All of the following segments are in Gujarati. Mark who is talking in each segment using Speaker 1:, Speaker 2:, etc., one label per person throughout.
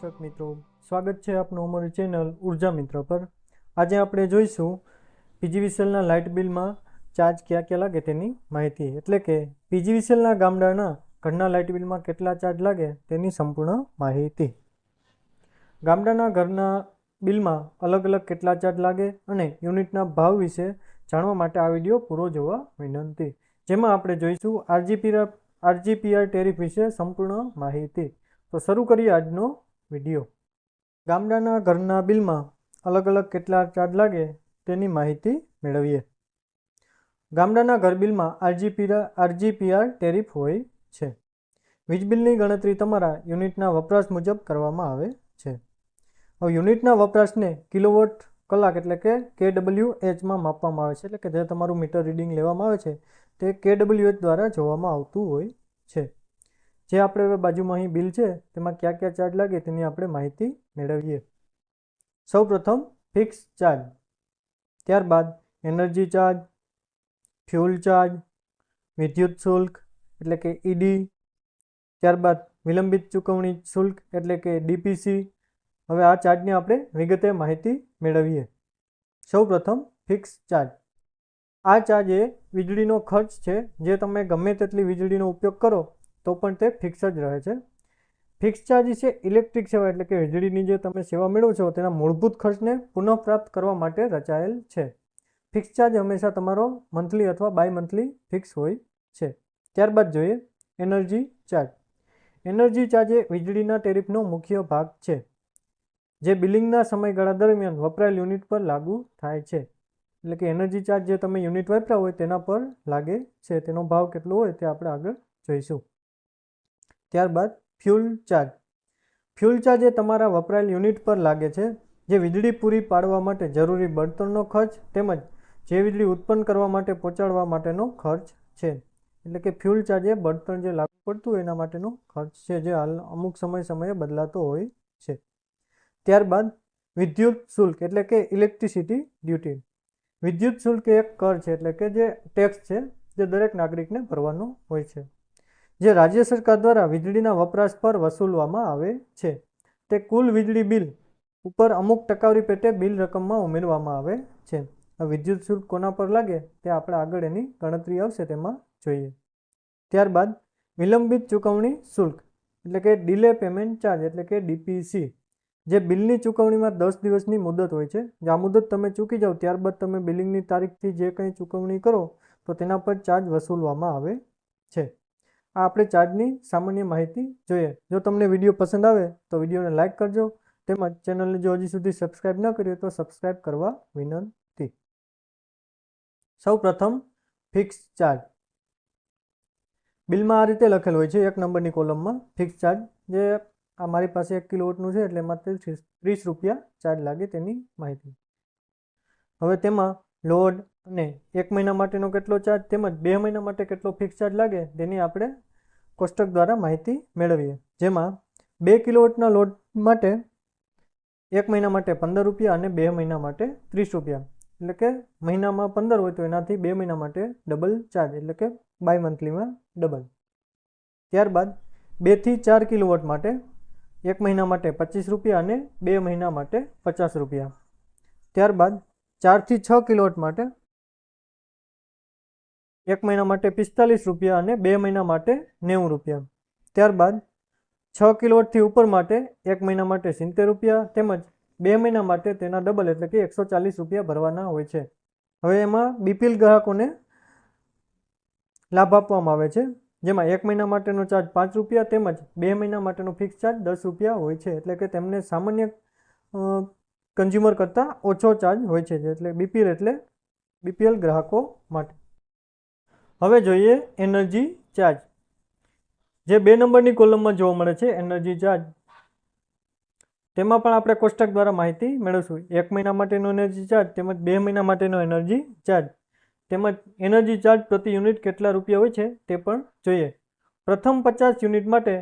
Speaker 1: દર્શક મિત્રો, સ્વાગત છે આપનું અમારી ચેનલ ઊર્જા મિત્ર પર. આજે આપણે જોઈશું પીજીવીસીએલના લાઇટ બિલમાં ચાર્જ ક્યાં ક્યાં લાગે તેની માહિતી. એટલે કે પીજીવીસીએલના ગામડાના ઘરના લાઇટ બિલમાં કેટલા ચાર્જ લાગે તેની સંપૂર્ણ માહિતી. ગામડાના ઘરના બિલમાં અલગ અલગ કેટલા ચાર્જ લાગે અને યુનિટના ભાવ વિશે જાણવા માટે આ વીડિયો પૂરો જોવા વિનંતી. જેમાં આપણે જોઈશું આરજીપી આરજીપીઆર ટેરિફ વિશે સંપૂર્ણ માહિતી. તો શરૂ કરીએ આજનો વીડિયો. ગામડાના ઘરના બિલમાં અલગ અલગ કેટલા ચાર્જ લાગે તેની માહિતી મેળવીએ. ગામડાના ઘર બિલમાં આરજીપીરા, આરજીપીઆર ટેરિફ હોય છે. વીજ બિલની ગણતરી તમારા યુનિટના વપરાશ મુજબ કરવામાં આવે છે. હવે યુનિટના વપરાશને કિલોવોટ કલાક એટલે કે કે ડબલ્યુ એચમાં માપવામાં આવે છે. એટલે કે જે તમારું મીટર રીડિંગ લેવામાં આવે છે, તે કે ડબલ્યુ એચ દ્વારા જોવામાં આવતું હોય છે. જે આપણે હવે બાજુમાં અહીં બિલ છે, તેમાં કયા કયા ચાર્જ લાગે તેની આપણે માહિતી મેળવીએ. સૌપ્રથમ ફિક્સ ચાર્જ. ત્યારબાદ એનર્જી ચાર્જ ફ્યુલ ચાર્જ, વિદ્યુત શુલ્ક એટલે કે ઈડી ત્યારબાદ વિલંબિત ચૂકવણી શુલ્ક એટલે કે ડીપીસી હવે આ ચાર્જની આપણે વિગતે માહિતી મેળવીએ. સૌપ્રથમ ફિક્સ ચાર્જ. આ ચાર્જ એ વીજળીનો ખર્ચ છે, જે તમે ગમે તેટલી વીજળીનો ઉપયોગ કરો તો પણ તે ફિક્સ જ રહે છે. ફિક્સ ચાર્જ છે ઇલેક્ટ્રિક સેવા એટલે કે વીજળીની જે તમે સેવા મેળવો છો, તેના મૂળભૂત ખર્ચને પુનઃપ્રાપ્ત કરવા માટે રચાયેલ છે. ફિક્સ ચાર્જ હંમેશા તમારો મંથલી અથવા બાય મંથલી ફિક્સ હોય છે. ત્યારબાદ જોઈએ એનર્જી ચાર્જ એનર્જી ચાર્જ એ વીજળીના ટેરિફનો મુખ્ય ભાગ છે, જે બિલિંગના સમયગાળા દરમિયાન વપરાયેલ યુનિટ પર લાગુ થાય છે. એટલે કે એનર્જી ચાર્જ જે તમે યુનિટ વાપર્યા હોય, તેના પર લાગે છે. તેનો ભાવ કેટલો હોય, તે આપણે આગળ જોઈશું. ત્યારબાદ ફ્યુલ ચાર્જ. ફ્યુલ ચાર્જ એ તમારા વપરાયેલ યુનિટ પર લાગે છે, જે વીજળી પૂરી પાડવા માટે જરૂરી બળતણનો ખર્ચ તેમજ જે વીજળી ઉત્પન્ન કરવા માટે પહોંચાડવા માટેનો ખર્ચ છે. એટલે કે ફ્યુલ ચાર્જ એ બળતણ જે લાગુ પડતું એના માટેનો ખર્ચ છે, જે હાલ અમુક સમય સમયે બદલાતો હોય છે. ત્યારબાદ વિદ્યુત શુલ્ક એટલે કે ઇલેક્ટ્રિસિટી ડ્યુટી. વિદ્યુત શુલ્ક એક કર છે, એટલે કે જે ટેક્સ છે, જે દરેક નાગરિકને ભરવાનો હોય છે. જે રાજ્ય સરકાર દ્વારા વીજળીના વપરાશ પર વસૂલવામાં આવે છે. તે કુલ વીજળી બિલ ઉપર અમુક ટકાવારી પેટે બિલ રકમમાં ઉમેરવામાં આવે છે. વિદ્યુત શુલ્ક કોના પર લાગે તે આપણે આગળ એની ગણતરી આવશે તેમાં જોઈએ. ત્યારબાદ વિલંબિત ચૂકવણી શુલ્ક, એટલે કે ડિલે પેમેન્ટ ચાર્જ, એટલે કે ડીપીસી, જે બિલની ચૂકવણીમાં દસ દિવસની મુદત હોય છે. જે આ મુદત તમે ચૂકી જાઓ ત્યારબાદ તમે બિલિંગની તારીખથી જે કંઈ ચૂકવણી કરો તો તેના પર ચાર્જ વસૂલવામાં આવે છે. આ આપણે ચાર્જની સામાન્ય માહિતી જોઈએ. જો તમને વીડિયો પસંદ આવે તો વિડીયોને લાઇક કરજો. તેમજ ચેનલને જો હજી સુધી સબસ્ક્રાઇબ ન કરીએ તો સબસ્ક્રાઇબ કરવા વિનંતી. સૌ પ્રથમ ફિક્સ ચાર્જ બિલમાં આ રીતે લખેલ હોય છે, એક નંબરની કોલમમાં ફિક્સ ચાર્જ જે આ મારી પાસે એક કિલોવોટનું છે, એટલે એમાં ત્રીસ રૂપિયા ચાર્જ લાગે તેની માહિતી. હવે તેમાં લોડ અને એક મહિના માટેનો કેટલો ચાર્જ તેમજ બે મહિના માટે કેટલો ફિક્સ ચાર્જ લાગે તેની આપણે કોષ્ટક દ્વારા માહિતી મેળવીએ. જેમાં બે કિલોવોટના લોડ માટે એક મહિના માટે પંદર રૂપિયા અને બે મહિના માટે ત્રીસ રૂપિયા. એટલે કે મહિનામાં પંદર હોય તો એનાથી બે મહિના માટે ડબલ ચાર્જ એટલે કે બાય મંથલીમાં ડબલ ત્યારબાદ બેથી ચાર કિલોવોટ માટે એક મહિના માટે પચીસ રૂપિયા અને બે મહિના માટે પચાસ રૂપિયા. ત્યારબાદ ચારથી છ કિલોવોટ માટે, એક મહિના માટે પિસ્તાલીસ રૂપિયા અને બે મહિના માટે નેવું રૂપિયા. ત્યારબાદ છ કિલોવોટથી ઉપર માટે એક મહિના માટે સિત્તેર રૂપિયા તેમજ બે મહિના માટે તેના ડબલ એટલે કે એકસો ચાલીસ રૂપિયા ભરવાના હોય છે. હવે એમાં બીપીએલ ગ્રાહકોને લાભ આપવામાં આવે છે, જેમાં એક મહિના માટેનો ચાર્જ પાંચ રૂપિયા તેમજ બે મહિના માટેનો ફિક્સ ચાર્જ દસ રૂપિયા હોય છે. એટલે કે તેમને સામાન્ય કન્ઝ્યુમર કરતાં ઓછો ચાર્જ હોય છે એટલે બીપીએલ એટલે બીપીએલ ગ્રાહકો માટે. હવે જોઈએ એનર્જી ચાર્જ જે બે નંબરની કોલમમાં જોવા મળે છે એનર્જી ચાર્જ તેમાં પણ આપણે કોષ્ટક દ્વારા માહિતી મેળવશું. એક મહિના માટેનો એનર્જી ચાર્જ તેમજ બે મહિના માટેનો એનર્જી ચાર્જ તેમજ એનર્જી ચાર્જ પ્રતિ યુનિટ કેટલા રૂપિયા હોય છે તે પણ જોઈએ. પ્રથમ પચાસ યુનિટ માટે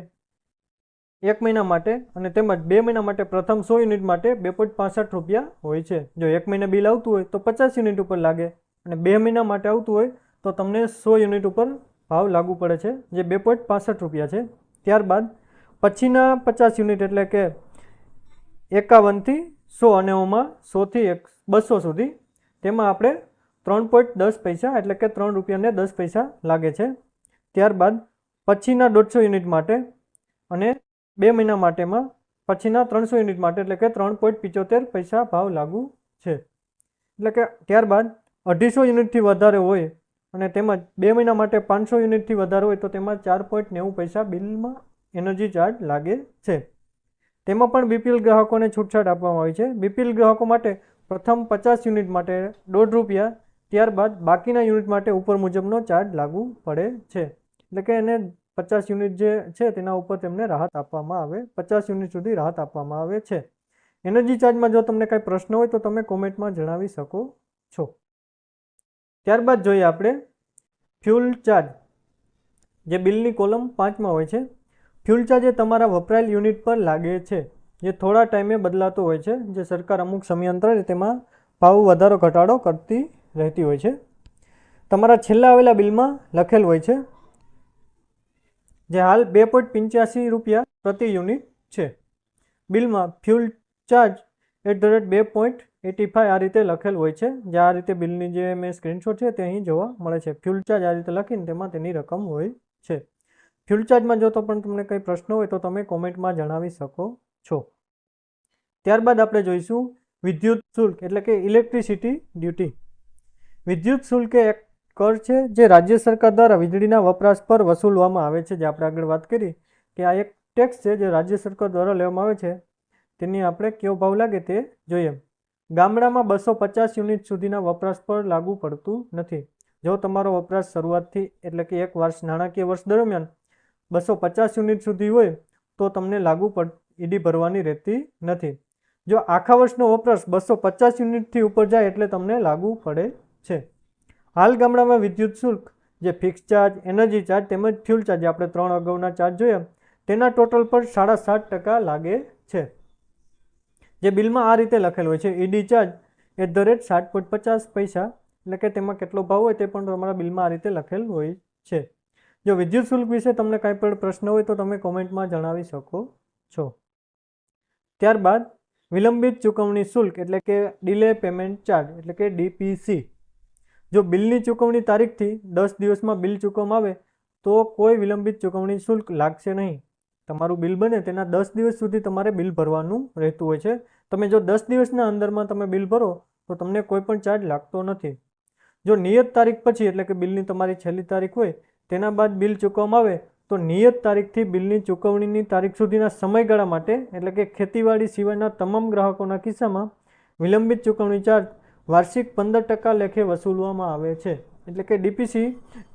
Speaker 1: એક મહિના માટે અને તેમજ બે મહિના માટે પ્રથમ સો યુનિટ માટે બે પોઈન્ટ પાસઠ રૂપિયા હોય છે. જો એક મહિના બિલ આવતું હોય તો પચાસ યુનિટ ઉપર લાગે અને બે મહિના માટે આવતું હોય તો તમને સો યુનિટ ઉપર ભાવ લાગુ પડે છે, જે બે પોઈન્ટ પાસઠ રૂપિયા છે. ત્યારબાદ પછીના પચાસ યુનિટ એટલે કે એકાવનથી સો અને ઓમાં સોથી એક, બસો સુધી તેમાં આપણે ત્રણ પોઈન્ટ દસ પૈસા એટલે કે ત્રણ રૂપિયાને દસ પૈસા લાગે છે. ત્યારબાદ પછીના દોઢસો યુનિટ માટે અને બે મહિના માટેમાં પછીના ત્રણસો યુનિટ માટે, એટલે કે ત્રણ પોઈન્ટ પિચોતેર પૈસા ભાવ લાગુ છે. એટલે કે ત્યારબાદ અઢીસો યુનિટથી વધારે હોય અને તેમજ બે મહિના માટે પાંચસો યુનિટથી વધારે હોય, તો તેમાં ચાર પોઈન્ટ નેવું પૈસા બિલમાં એનર્જી ચાર્જ લાગે છે. તેમાં પણ બીપીએલ ગ્રાહકોને છૂટછાટ આપવામાં આવી છે. બીપીએલ ગ્રાહકો માટે પ્રથમ પચાસ યુનિટ માટે દોઢ રૂપિયા, ત્યારબાદ બાકીના યુનિટ માટે ઉપર મુજબનો ચાર્જ લાગુ પડે છે. એટલે કે એને પચાસ યુનિટ જે છે તેના ઉપર તેમને રાહત આપવામાં આવે, પચાસ યુનિટ સુધી રાહત આપવામાં આવે છે. એનર્જી ચાર્જમાં જો તમને કાંઈ પ્રશ્ન હોય તો તમે કોમેન્ટમાં જણાવી શકો છો. ત્યારબાદ જોઈએ આપણે ફ્યુલ ચાર્જ. જે બિલની કોલમ પાંચમાં હોય છે. ફ્યુલ ચાર્જ એ તમારા વપરાયેલ યુનિટ પર લાગે છે. જે થોડા ટાઈમે બદલાતો હોય છે. જે સરકાર અમુક સમયાંતરે તેમાં ભાવ વધારો, ઘટાડો કરતી રહેતી હોય છે. તમારા છેલ્લા આવેલા બિલમાં લખેલ હોય છે. જે હાલ બે પોઈન્ટ પંચ્યાસી રૂપિયા પ્રતિ યુનિટ છે. બિલમાં fuel charge at the rate બે પોઈન્ટ એટી ફાઇવ આ રીતે લખેલ હોય છે. જે આ રીતે બિલની જે મેં સ્ક્રીનશોટ છે તે અહીં જોવા મળે છે. ફ્યુલ ચાર્જ આ રીતે લખીને તેમાં તેની રકમ હોય છે. ફ્યુલ ચાર્જમાં જો તો પણ તમને કંઈ પ્રશ્ન હોય તો તમે કોમેન્ટમાં જણાવી શકો છો. ત્યારબાદ આપણે જોઈશું વિદ્યુત શુલ્ક એટલે કે ઇલેક્ટ્રિસિટી ડ્યુટી. વિદ્યુત શુલ્ક એક કર છે, જે રાજ્ય સરકાર દ્વારા વીજળીના વપરાશ પર વસૂલવામાં આવે છે. જે આપણે આગળ વાત કરી કે આ એક ટેક્સ છે જે રાજ્ય સરકાર દ્વારા લેવામાં આવે છે. તેની આપણે કેવો ભાવ લાગે તે જોઈએ. ગામડામાં બસો પચાસ યુનિટ સુધીના વપરાશ પર લાગુ પડતું નથી. જો તમારો વપરાશ શરૂઆતથી એટલે કે એક વર્ષ નાણાકીય વર્ષ દરમિયાન બસો પચાસ યુનિટ સુધી હોય, તો તમને લાગુ પડ, ઈડી ભરવાની રહેતી નથી. જો આખા વર્ષનો વપરાશ બસો પચાસ યુનિટથી ઉપર જાય એટલે તમને લાગુ પડે છે. હાલ ગામડામાં વિદ્યુત શુલ્ક, જે ફિક્સ ચાર્જ એનર્જી ચાર્જ તેમજ ફ્યુલ ચાર્જ આપણે ત્રણ અગાઉના ચાર્જ જોઈએ તેના ટોટલ પર સાડા સાત ટકા લાગે છે. જે બિલમાં આ રીતે લખેલ હોય છે ED charge at the rate સાત પોઈન્ટ પચાસ પૈસા, એટલે કે તેમાં કેટલો ભાવ હોય તે પણ તમારા બિલમાં આ રીતે લખેલ હોય છે. જો વિદ્યુત શુલ્ક વિશે તમને કાંઈ પણ પ્રશ્ન હોય તો તમે કોમેન્ટમાં જણાવી શકો છો. ત્યારબાદ, વિલંબિત ચૂકવણી શુલ્ક એટલે કે ડિલે પેમેન્ટ ચાર્જ એટલે કે ડીપીસી જો બિલની ચૂકવણી તારીખથી દસ દિવસમાં બિલ ચૂકવવામાં આવે, તો કોઈ વિલંબિત ચૂકવણી શુલ્ક લાગશે નહીં. તમારું બિલ બને તેના દસ દિવસ સુધી તમારે બિલ ભરવાનું રહેતું હોય છે. તમે જો દસ દિવસના અંદરમાં તમે બિલ ભરો, તો તમને કોઈ પણ ચાર્જ લાગતો નથી. જો નિયત તારીખ પછી, એટલે કે બિલની તમારી છેલ્લી તારીખ હોય, તેના બાદ બિલ ચૂકવવામાં આવે, તો નિયત તારીખથી બિલની ચૂકવણીની તારીખ સુધીના સમયગાળા માટે, એટલે કે ખેતીવાડી સિવાયના તમામ ગ્રાહકોના કિસ્સામાં વિલંબિત ચૂકવણી ચાર્જ વાર્ષિક પંદર ટકા લેખે વસૂલવામાં આવે છે. એટલે કે ડીપીસી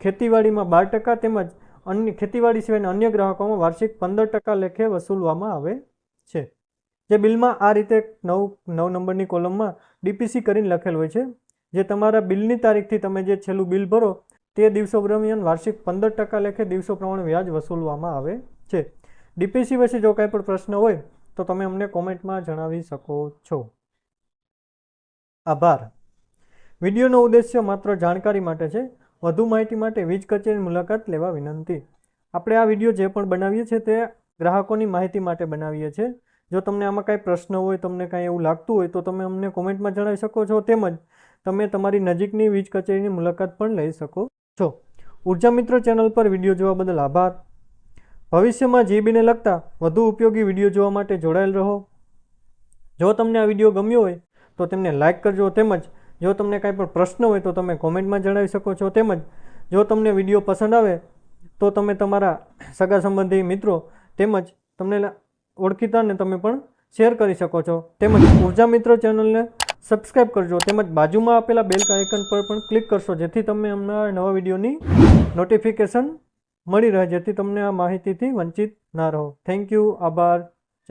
Speaker 1: ખેતીવાડીમાં બાર ટકા તેમજ અન્ય, ખેતીવાડી સિવાયના અન્ય ગ્રાહકોમાં વાર્ષિક પંદર ટકા લેખે વસૂલવામાં આવે છે. જે બિલમાં આ રીતે નવ નવ નંબરની કોલમમાં ડીપીસી કરીને લખેલ હોય છે. જે તમારા બિલની તારીખથી તમે જે છેલ્લું બિલ ભરો, તે દિવસો દરમિયાન વાર્ષિક પંદર ટકા લેખે દિવસો પ્રમાણે વ્યાજ વસૂલવામાં આવે છે. ડીપીસી વિશે જો કાંઈ પણ પ્રશ્ન હોય, તો તમે અમને કોમેન્ટમાં જણાવી શકો છો. આભાર. વિડીયોનો ઉદ્દેશ્ય માત્ર જાણકારી માટે છે. વધુ માહિતી માટે વીજ કચેરીની મુલાકાત લેવા વિનંતી. આપણે આ વીડિયો જે પણ બનાવીએ છીએ તે ગ્રાહકોની માહિતી માટે બનાવીએ છીએ. જો તમને આમાં કાંઈ પ્રશ્ન હોય, તમને કાંઈ એવું લાગતું હોય, તો તમે અમને કોમેન્ટમાં જણાવી શકો છો. તેમજ તમે તમારી નજીકની વીજ કચેરીની મુલાકાત પણ લઈ શકો છો. ઊર્જા મિત્ર ચેનલ પર વીડિયો જોવા બદલ આભાર. ભવિષ્યમાં જીબીને લગતા વધુ ઉપયોગી વીડિયો જોવા માટે જોડાયેલ રહો. જો તમને આ વીડિયો ગમ્યો હોય તો તેમને લાઇક કરજો તેમજ જો તમને કાંઈ પણ પ્રશ્ન હોય તો તમે કોમેન્ટમાં જણાવી શકો છો તેમજ જો તમને વીડિયો પસંદ આવે તો તમે તમારા સગા સંબંધી મિત્રો તેમજ તમને ઓળખીતાને તમે પણ શેર કરી શકો છો. તેમજ ઊર્જા મિત્ર ચેનલને સબસ્ક્રાઈબ કરજો. તેમજ બાજુમાં આપેલા બેલ આઇકન પર પણ ક્લિક કરશો. જેથી તમને અમના નવા વિડીયોની નોટિફિકેશન મળી રહે, જેથી તમને આ માહિતીથી વંચિત ના રહો. થેન્ક યુ આભાર.